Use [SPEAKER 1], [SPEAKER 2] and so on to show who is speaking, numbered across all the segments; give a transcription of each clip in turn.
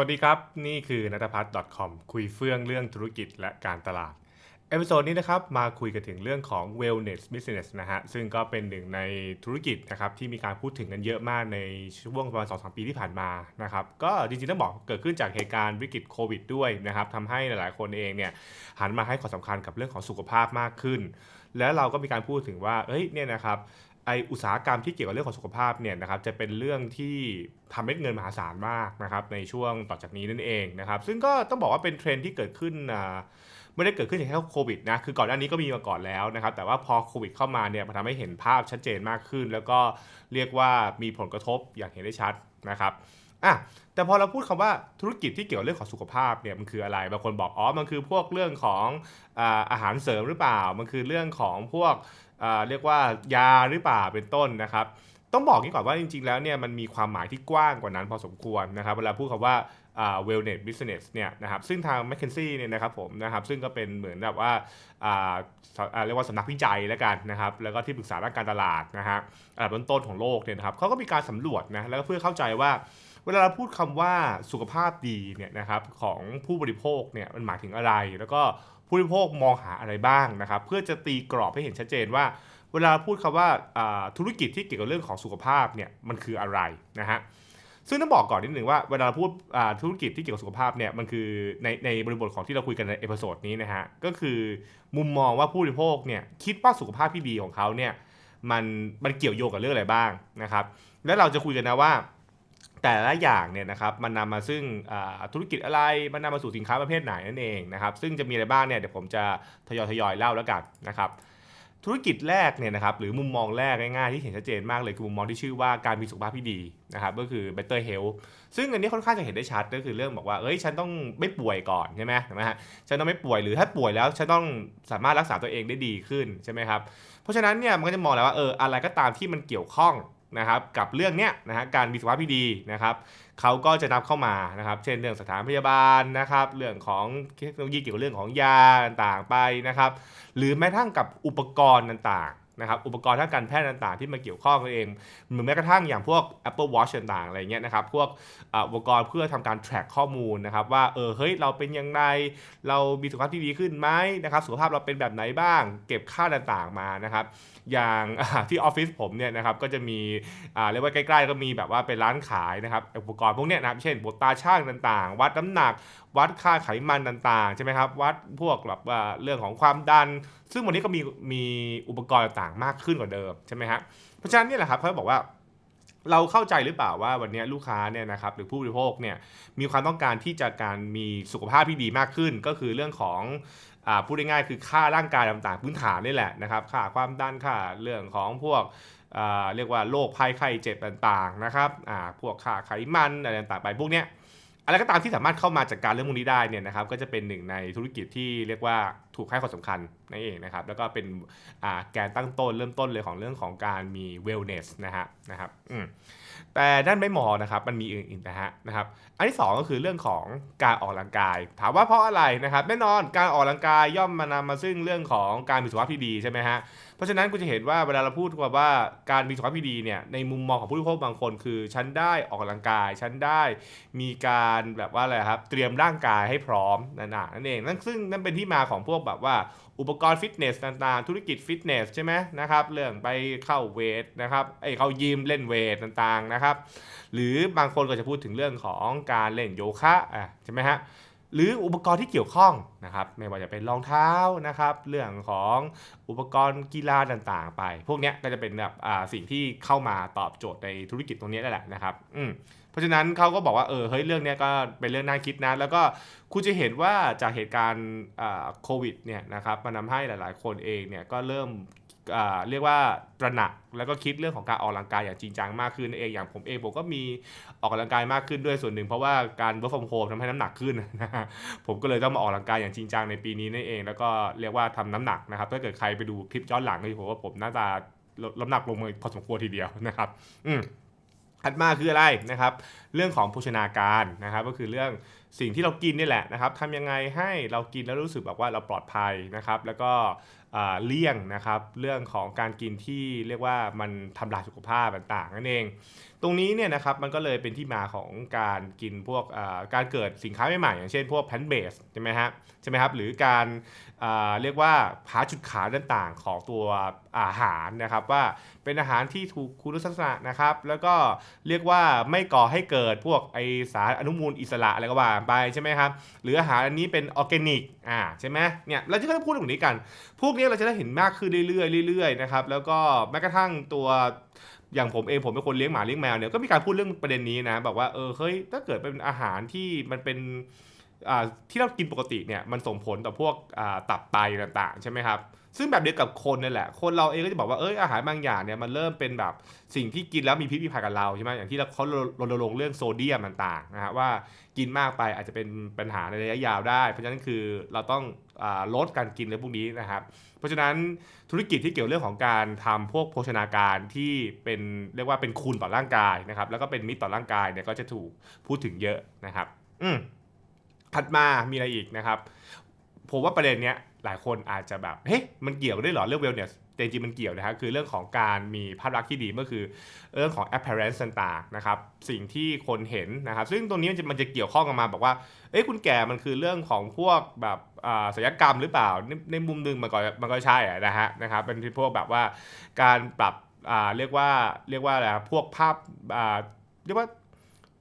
[SPEAKER 1] วัสดีครับ นี่คือนัทพัฒน์ .com คุยเฟื่องเรื่องธุรกิจและการตลาด เอพิโซดนี้นะครับมาคุยกันถึงเรื่องของ wellness business นะฮะ ซึ่งก็เป็นหนึ่งในธุรกิจนะครับที่มีการพูดถึงกันเยอะมากในช่วงประมาณ2-3ปีที่ผ่านมานะครับ ก็จริงๆต้องบอกเกิดขึ้นจากเหตุการณ์วิกฤตโควิดด้วยนะครับทำให้หลายๆคนเองเนี่ยหันมาให้ความสำคัญกับเรื่องของสุขภาพมากขึ้น แล้วเราก็มีการพูดถึงว่าเอ้ยเนี่ยนะครับ ไออุตสาหกรรมที่เกี่ยวกับเรื่องของสุขภาพเนี่ยนะครับจะเป็นเรื่องที่ทำให้เงินมหาศาลมากนะครับในช่วงต่อจากนี้นั่นเองนะครับซึ่งก็ต้องบอกว่าเป็นเทรนด์ที่เกิดขึ้นไม่ได้เกิดขึ้นจากแค่โควิดนะคือก่อนหน้านี้ก็มีมาก่อนแล้วนะครับแต่ว่าพอโควิดเข้ามาเนี่ยมันทำให้เห็นภาพชัดเจนมากขึ้น แล้วก็เรียกว่ามีผลกระทบอย่างเห็นได้ชัดนะครับอะแต่พอเราพูดคำว่าธุรกิจที่เกี่ยวกับเรื่องของสุขภาพเนี่ยมันคืออะไรบางคนบอกอ๋อมันคือพวกเรื่องของอาอาหารเสริมหรือเปล่า มันคือเรื่องของพวก เรียกว่ายาหรือเปล่าเป็นต้นนะครับ ต้องบอกนี้ก่อนว่าจริง ๆ แล้วเนี่ยมันมีความหมายที่กว้างกว่านั้นพอสมควรนะครับเวลาพูดคำว่าอ่า wellness business เนี่ยนะครับซึ่งทาง m c k i n s e y เนี่ยนะครับผมนะครับซึ่งก็เป็นเหมือนแบบว่า,าาเรียกว่าสำนักวิจัยแล้วกันนะครับแล้วก็ที่ปรึกษาด้านการตลาดนะฮะอันดับต้นๆของโลกเนี่ยนะครับเขาก็มีการสำรวจนะแล้วก็เพื่อเข้าใจว่าเวลาเราพูดคำว่าสุขภาพดีเนี่ยนะครับของผู้บริโภคเนี่ยมันหมายถึงอะไรแล้วก็ ผู้บริโภคมองหาอะไรบ้างนะครับ เพื่อจะตีกรอบให้เห็นชัดเจนว่า เวลาพูดคำว่าอ่าธุรกิจที่เกี่ยวกับเรื่องของสุขภาพเนี่ยมันคืออะไรนะฮะซึ่งต้องบอกก่อนนิดหนึ่งว่าเวลาพูดธุรกิจที่เกี่ยวกับสุขภาพเนี่ยมันคือในในบริบทของที่เราคุยกันในเอพิโซดนี้นะฮะก็คือมุมมองว่าผู้บริโภคเนี่ยคิดว่าสุขภาพที่ดีของเขาเนี่ยมันมันเกี่ยวโยงกับเรื่องอะไรบ้างนะครับ แล้วเราจะคุยกันนะว่า แต่ละอย่างเนี่ยนะครับมันนำมาซึ่งธุรกิจอะไรมันนำมาสู่สินค้าประเภทไหนนั่นเองนะครับซึ่งจะมีอะไรบ้างเนี่ยเดี๋ยวผมจะทยอยทยอยๆเล่าแล้วกันนะครับธุรกิจแรกเนี่ยนะครับหรือมุมมองแรกง่ายๆที่เห็นชัดเจนมากเลยคือมุมมองที่ชื่อว่าการมีสุขภาพที่ดีนะครับก็คือ better health ซึ่งอันนี้ค่อนข้างจะเห็นได้ชัดก็คือเรื่องบอกว่าเอ้ยฉันต้องไม่ป่วยก่อนใช่ไหมใช่ไหมฮะฉันต้องไม่ป่วยหรือถ้าป่วยแล้วฉันต้องสามารถรักษาตัวเองได้ดีขึ้นใช่ไหมครับเพราะฉะนั้นเนี่ยมันก็จะมองแล้วว่าเอออะไรก็ตามที่มันเกี่ยวข้อง นะครับกับเรื่องเนี้ยนะฮะการมีสุขภาพที่ดีนะครับเขาก็จะนับเข้ามานะครับเช่นเรื่องสถานพยาบาลนะครับเรื่องของเทคโนโลยีเกี่ยวกับเรื่องของยาต่างๆไปนะครับหรือแม้กระทั่งกับอุปกรณ์ต่างๆ นะครับอุปกรณ์ทางการแพทย์ต่างๆ ที่มาเกี่ยวข้องกันเองหรือแม้กระทั่งอย่างพวก Apple Watch ต่างๆอะไรเงี้ยนะครับพวกอุปกรณ์เพื่อทำการ track ข้อมูลนะครับว่าเออเฮ้ยเราเป็นยังไงเรามีสุขภาพที่ดีขึ้นไหมนะครับสุขภาพเราเป็นแบบไหนบ้าง เก็บค่าต่างๆมานะครับอย่างที่ออฟฟิศผมเนี่ยนะครับก็จะมีอ่าเรียกว่าใกล้ ๆ ก็มีแบบว่าเป็นร้านขายนะครับอุปกรณ์พวกเนี้ยนะครับเช่นบทตาช่างต่างๆ วัดน้ำหนัก วัดค่าไขมันต่างๆ ใช่ไหมครับ วัดพวกแบบเรื่องของความดัน ซึ่งวันนี้ก็มีมีอุปกรณ์ต่างๆมากขึ้นกว่าเดิมใช่ไหมฮะเพราะฉะนั้นนี่แหละครับเขาบอกว่าเราเข้าใจหรือเปล่าว่าวันนี้ลูกค้าเนี่ยนะครับหรือผู้บริโภคเนี่ยมีความต้องการที่จะการมีสุขภาพที่ดีมากขึ้น ก็คือเรื่องของอพูดง่ายๆคือค่าร่างกายต่างๆพื้นฐานนี่แหละนะครับค่าความดันค่าเรื่องของพวกเรียกว่าโรคภัยไข้เจ็บต่างๆนะครับอ่าพวกค่าไขมันอะไรต่างๆไปพวกเนี้ย อะไรก็ตามที่สามารถเข้ามาจัดการเรื่องพวกนี้ได้เนี่ยนะครับก็จะเป็นหนึ่งในธุรกิจที่เรียกว่าถูกให้ความสำคัญนั่นเองนะครับแล้วก็เป็นแกนตั้งต้นเริ่มต้นเลยของเรื่องของการมี wellness นะฮะนะครับอืม แต่ด้านไม่หมอนะครับมันมีอื่นๆนะฮะนะครับอันที่สองก็คือเรื่องของการออกกำลังกาย ถามว่าเพราะอะไรนะครับแน่นอนการออกกำลังกายย่อมมานำมาซึ่งเรื่องของการมีสุขภาพที่ดีใช่ไหมฮะเพราะฉะนั้นคุณจะเห็นว่าเวลาเราพูดว่าการมีสุขภาพที่ดีเนี่ยในมุมมองของผู้บริโภคบางคน คือฉันได้ออกกำลังกาย ฉันได้มีการแบบว่าอะไรครับเตรียมร่างกายให้พร้อมนั่นน,นั่นเองนั่นซึ่งนั่นเป็นที่มาของพวกแบบว่าอุปกรณ์ฟิตเนสต่างๆ ธุรกิจฟิตเนสใช่ไหมนะครับเรื่องไปเข้าเวทนะครับไอเข้ายิมเล่นเวทต่างนะครับ หรือบางคนก็จะพูดถึงเรื่องของการเล่นโยคะอะใช่ไหมฮะหรืออุปกรณ์ที่เกี่ยวข้องนะครับไม่ว่าจะเป็นรองเท้านะครับ เรื่องของอุปกรณ์กีฬาต่างๆ ไป พวกนี้ก็จะเป็นแบบสิ่งที่เข้ามาตอบโจทย์ในธุรกิจตรงนี้นั่นแหละนะครับอืมเพราะฉะนั้นเขาก็บอกว่าเออเฮ้ยเรื่องนี้ก็เป็นเรื่องน่าคิดนะ แล้วก็คุณจะเห็นว่าจากเหตุการณ์โควิดเนี่ยนะครับมันทำให้หลายๆ คนเองเนี่ยก็เริ่ม เรียกว่าตระหนักแล้วก็คิดเรื่องของการออกกำลังกายอย่างจริงจังมากขึ้นเองอย่างผมเองผมก็มีออกกำลังกายมากขึ้นด้วยส่วนหนึ่งเพราะว่าการ work from home ทำให้น้ำหนักขึ้นนะฮะผมก็เลยต้องมาออกกำลังกายอย่างจริงจังในปีนี้นั่นเอง แล้วก็เรียกว่าทำน้ำหนักนะครับถ้าเกิดใครไปดูคลิปย้อนหลังก็จะพบว่าผมหน่าจะลดน้ำหนักลงมาพอสมควรทีเดียวนะครับ อืมถัดมาคืออะไรนะครับ เรื่องของโภชนาการนะครับ ก็คือเรื่องสิ่งที่เรากินนี่แหละนะครับทำยังไงให้เรากินแล้วรู้สึกแบบว่าเราปลอดภัยนะครับ แล้วก็ เลี่ยงนะครับ เรื่องของการกินที่เรียกว่ามันทำลายสุขภาพต่างๆนั่นเอง รงนี้เนี่ยนะครับมันก็เลยเป็นที่มาของการกินพวกการเกิดสินค้าใหม่ๆอย่างเช่นพวกแพนเบสใช่ไหมฮะใช่ไหมครับหรือการเรียกว่าหาจุดขายต่างๆของตัวอาหารนะครับว่าเป็นอาหารที่ถูกคุณลักษณะนะครับ แล้วก็เรียกว่าไม่ก่อให้เกิดพวกไอสารอนุมูลอิสระอะไรก็ว่าไปใช่ไหมครับหรืออาหารอันนี้เป็นออร์แกนิกอ่าใช่ไหมเนี่ยเราจะก็จะพูดตรงนี้กัน พวกนี้เราจะได้เห็นมากขึ้นเรื่อยๆเรื่อยๆนะครับแล้วก็แม้กระทั่งตัว อย่างผมเองผมเป็นคนเลี้ยงหมาเลี้ยงแมวเนี่ยก็มีการพูดเรื่องประเด็นนี้นะบอกว่าเออเฮ้ยถ้าเกิดเป็นอาหารที่มันเป็นที่เรากินปกติเนี่ยมันส่งผลต่อพวกตับไตต่างๆใช่ไหมครับซึ่งแบบเดียวกับคนนั่นแหละ คนเราเองก็จะบอกว่าเอยอาหารบางอย่างเนี่ยมันเริ่มเป็นแบบสิ่งที่กินแล้วมีพิษมีภัยกับเราใช่ไหมอย่างที่เราเขารณรงค์เรื่องโซเดียมต่างๆนะฮะว่ากินมากไปอาจจะเป็นปัญหาในระยะยาวได้ เพราะฉะนั้นคือเราต้อง ลดการกินในพวกนี้นะครับ เพราะฉะนั้นธุรกิจที่เกี่ยวเรื่องของการทำพวกโภชนาการที่เป็นเรียกว่าเป็นคุณต่อร่างกายนะครับ แล้วก็เป็นมิตรต่อร่างกายเนี่ยก็จะถูกพูดถึงเยอะนะครับ อืมถัดมามีอะไรอีกนะครับ ผมว่าประเด็นเนี้ยหลายคนอาจจะแบบเฮ้ยมันเกี่ยวด้วยเหรอเรื่อง wellness แต่จริงมันเกี่ยวนะครับคือเรื่องของการมีภาพลักษณ์ที่ดีก็คือเรื่องของ appearance ต่างๆนะครับสิ่งที่คนเห็นนะครับ ซึ่งตรงนี้มันจะมันจะเกี่ยวข้องกันมาบอกว่าเอ้ยคุณแก่มันคือเรื่องของพวกแบบอ่าศัลยกรรมหรือเปล่าในในมุมหนึงมันก็มันก็ใช่นะฮะนะครับเป็นพวกแบบว่าการปรับอ่าเรียกว่าเรียกว่าอะไรพวกภาพอ่าเรียกว่า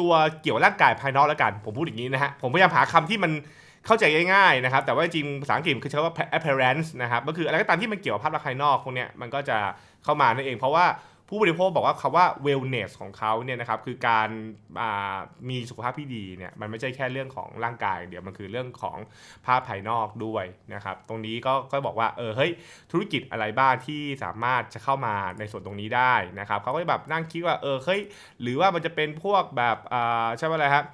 [SPEAKER 1] ตัวเกี่ยวร่างกายภายนอกแล้วกัน ผมพูดอย่างนี้นะฮะผมพยายามหาคำที่มัน เข้าใจง่ายๆนะครับ แต่ว่าจริงภาษาอังกฤษคือใช้ว่า appearance นะครับ ก็คืออะไรก็ตามที่มันเกี่ยวกับภาพลักษณ์ภายนอกพวกเนี้ยมันก็จะเข้ามานั่นเอง เพราะว่าผู้บริโภคบอกว่าคำว่า wellness ของเขาเนี่ยนะครับคือการามีสุขภาพที่ดีเนี่ยมันไม่ใช่แค่เรื่องของร่างกาย เดียวมันคือเรื่องของภาพภายนอกด้วยนะครับตรงนี้ก็ก็บอกว่าเออเฮ้ยธุรกิจอะไรบ้างที่สามารถจะเข้ามาในส่วนตรงนี้ได้นะครับเขาก็แบบนั่งคิดว่าเออเฮ้ยหรือว่ามันจะเป็นพวกแบบใช่ไหมอะไรครับ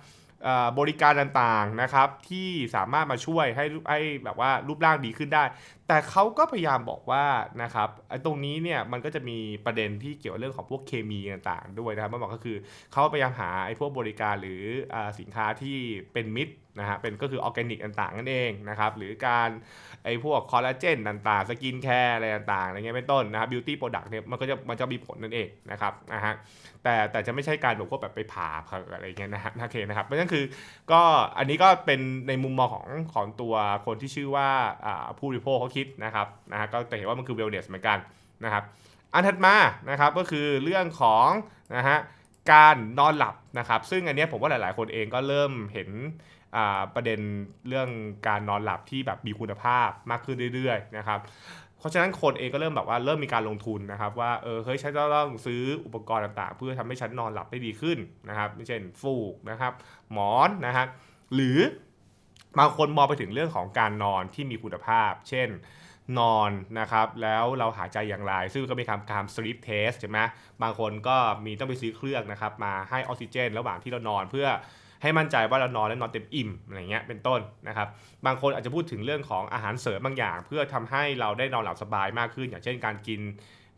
[SPEAKER 1] บริการต่างๆนะครับที่สามารถมาช่วยให้ให้แบบว่ารูปร่างดีขึ้นได้ แต่เขาก็พยายามบอกว่านะครับไอ้ตรงนี้เนี่ยมันก็จะมีประเด็นที่เกี่ยวเรื่องของพวกเคมีต่างๆ ด้วยนะครับมันบอกก็คือเขาพยายามหาไอ้พวกบริการหรืออสินค้าที่เป็นมิตร นะฮะเป็นก็คือออร์แกนิกต่างๆนั่นเองนะครับหรือการไอ้พวกคอลลาเจนต่างๆ สกินแคร์อะไรต่างๆอะไรเงี้ยเป็นต้นนะครับบิวตี้โปรดักต์เนี่ยมันก็จะมันจะมีผลนั่นเองนะครับนะฮะแต่แต่จะไม่ใช่การแบบพวกแบบไปผ่าผลออะไรเงี้ยนะฮะโอเคนะครับเพราะฉะนั้นคือก็อันนี้ก็เป็นในมุมมองของของตัวคนที่ชื่อว่าอ่าผู้บริโภคเขาคิดนะครับนะฮะก็จะเห็นว่ามันคือ wellness เหมือนกันนะครับอันถัดมานะครับก็คือเรื่องของนะฮะการนอนหลับนะครับซึ่งอันเนี้ยผมว่าหลายๆ คนเองก็เริ่มเห็น ประเด็นเรื่องการนอนหลับที่แบบมีคุณภาพมากขึ้นเรื่อยๆนะครับเพราะฉะนั้นคนเองก็เริ่มแบบว่าเริ่มมีการลงทุนนะครับว่าเออเฮ้ยฉันจะต้องซื้ออุปกรณ์ต่างๆ เพื่อทำให้ฉันนอนหลับได้ดีขึ้นนะครับเช่นฟูกนะครับหมอนนะฮะหรือบางคนมองไปถึงเรื่องของการนอนที่มีคุณภาพ เช่นนอนนะครับแล้วเราหายใจอย่างไร ซึ่งก็มีคำการ sleep test ใช่ไหมบางคนก็มีต้องไปซื้อเครื่องนะครับมาให้ออกซิเจน ระหว่างที่เรานอนเพื่อ ให้มั่นใจว่าเรานอนแล้วนอนเต็มอิ่มอะไรเงี้ยเป็นต้นนะครับบางคนอาจจะพูดถึงเรื่องของอาหารเสริมบางอย่าง เพื่อทำให้เราได้นอนหลับสบายมากขึ้น อย่างเช่นการกิน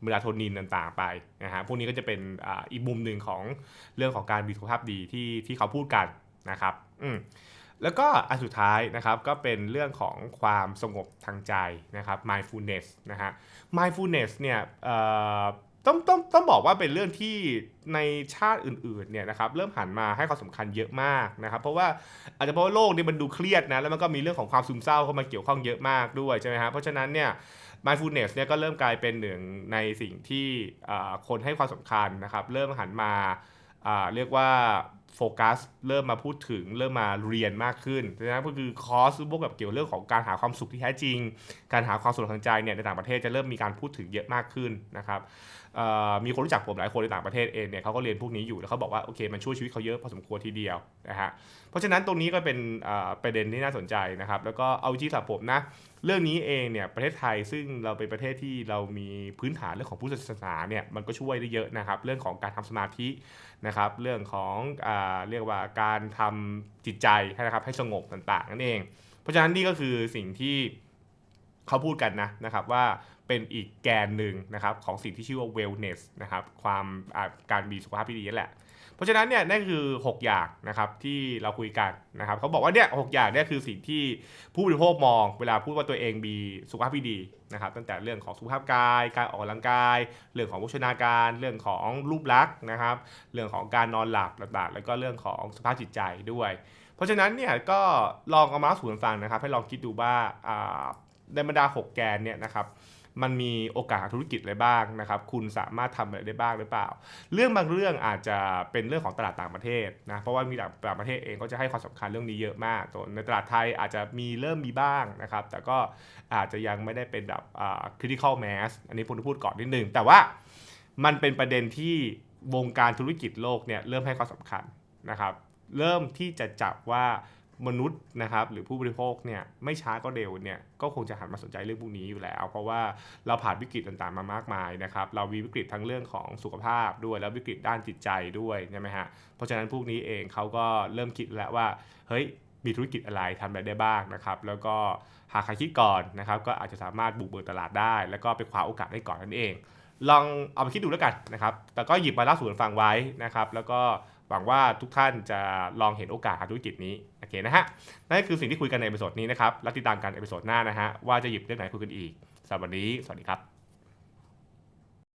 [SPEAKER 1] เมลาโทนินต่างๆไปนะฮะพวกนี้ก็จะเป็นออีกมุมหนึ่งของเรื่องของการมีสุขภาพดีที่ที่เขาพูดกันนะครับอืมแล้วก็อันสุดท้ายนะครับก็เป็นเรื่องของความสงบทางใจนะครับ mindfulness นะฮะ mindfulness เนี่ย ต้องต้องต้องบอกว่าเป็นเรื่องที่ในชาติอื่นๆเนี่ยนะครับเริ่มหันมาให้ความสำคัญเยอะมากนะครับ เพราะว่าอาจจะเพราะว่าโลกนี้มันดูเครียดนะแล้วมันก็มีเรื่องของความซึมเศร้าเข้ามาเกี่ยวข้องเยอะมากด้วยใช่ไหมฮะเพราะฉะนั้นเนี่ย mindfulness เนี่ยก็เริ่มกลายเป็นหนึ่งในสิ่งที่คนให้ความสำคัญนะครับ เริ่มหันมาเรียกว่าโฟกัสเริ่มมาพูดถึงเริ่มมาเรียนมากขึ้นนะก็คือคอร์สพวกกับเกี่ยวเรื่องของการหาความสุขที่แท้จริง การหาความสุขทางใจเนี่ยในต่างประเทศจะเริ่มมีการพูดถึงเยอะมากขึ้นนะครับ มีคนรู้จักผมหลายคนในต่างประเทศเองเนี่ยเขาก็เรียนพวกนี้อยู่แล้วเขาบอกว่าโอเคมันช่วยชีวิตเขาเยอะพอสมควรทีเดียวนะฮะเพราะฉะนั้นตรงนี้ก็เป็นประเด็นที่น่าสนใจนะครับ แล้วก็เอาจริงสำหรับผมนะเรื่องนี้เองเนี่ยประเทศไทยซึ่งเราเป็นประเทศที่เรามีพื้นฐานเรื่องของพุทธศาสนาเนี่ยมันก็ช่วยได้เยอะนะครับ เรื่องของการทำสมาธินะครับ เรื่องของอ่าเรียกว่าการทำจิตใจนะครับให้สงบต่างๆนั่นเอง เพราะฉะนั้นนี่ก็คือสิ่งที่ เขาพูดกันนะนะครับว่าเป็นอีกแกนหนึ่งนะครับของสิ่งที่ชื่อว่า wellness นะครับความการมีสุขภาพที่ดีนั่นแหละ เพราะฉะนั้นเนี่ยนั่นคือ 6 อย่างนะครับที่เราคุยกันนะครับเขาบอกว่าเนี่ยหกอย่างเนี่ยคือสิ่งที่ผู้บริโภคมอง เวลาพูดว่าตัวเองมีสุขภาพที่ดีนะครับตั้งแต่เรื่องของสุขภาพกาย การออกกำลังกาย เรื่องของโภชนาการ เรื่องของรูปลักษณ์นะครับเรื่องของการนอนหลับต่างๆ แล้วก็เรื่องของสุขภาพจิตใจด้วย เพราะฉะนั้นเนี่ยก็ลองเอามาสู่กันฟังนะครับให้ลองคิดดูว่า ในบรรดา 6 แกนเนี่ยนะครับมันมีโอกาสธุรกิจอะไรบ้างนะครับ คุณสามารถทำอะไรได้บ้างหรือเปล่า เรื่องบางเรื่องอาจจะเป็นเรื่องของตลาดต่างประเทศนะ เพราะว่ามีต่างประเทศเองก็จะให้ความสำคัญเรื่องนี้เยอะมากส่วในตลาดไทยอาจจะมีเริ่มมีบ้างนะครับ แต่ก็อาจจะยังไม่ได้เป็นแบบอ่า critical mass อันนี้ผมจะพูดก่อนนิดนึง แต่ว่ามันเป็นประเด็นที่วงการธุรกิจโลกเนี่ยเริ่มให้ความสำคัญนะครับ เริ่มที่จะจับว่า มนุษย์นะครับหรือผู้บริโภคเนี่ยไม่ช้าก็เร็วเนี่ยก็คงจะหันมาสนใจเรื่องพวกนี้อยู่แล้ว เพราะว่าเราผ่านวิกฤตต่างๆมามากมายนะครับเรามีวิกฤตทั้งเรื่องของสุขภาพด้วยแล้ววิกฤตด้านจิตใจด้วยใช่ไหมฮะเพราะฉะนั้นพวกนี้เองเขาก็เริ่มคิดแล้วว่าเฮ้ยมีธุรกิจอะไรทำอะไรได้บ้างนะครับแล้วก็หากใครคิดก่อนนะครับก็อาจจะสามารถบุกเบิกตลาดได้ แล้วก็ไปคว้าโอกาสได้ก่อนนั่นเอง ลองเอาไปคิดดูแล้วกันนะครับแต่ก็หยิบมาเล่าสู่กันฟังไว้นะครับแล้วก็ หวังว่าทุกท่านจะลองเห็นโอกาสธุรกิจนี้โอเคนะฮะนั่นคือสิ่งที่คุยกันในเอพิโซดนี้นะครับแล้วติดตามกันในเอพิโซดหน้านะฮะว่าจะหยิบเรื่องไหนคุยกันอีกสำหรับวันนี้สวัสดีครับ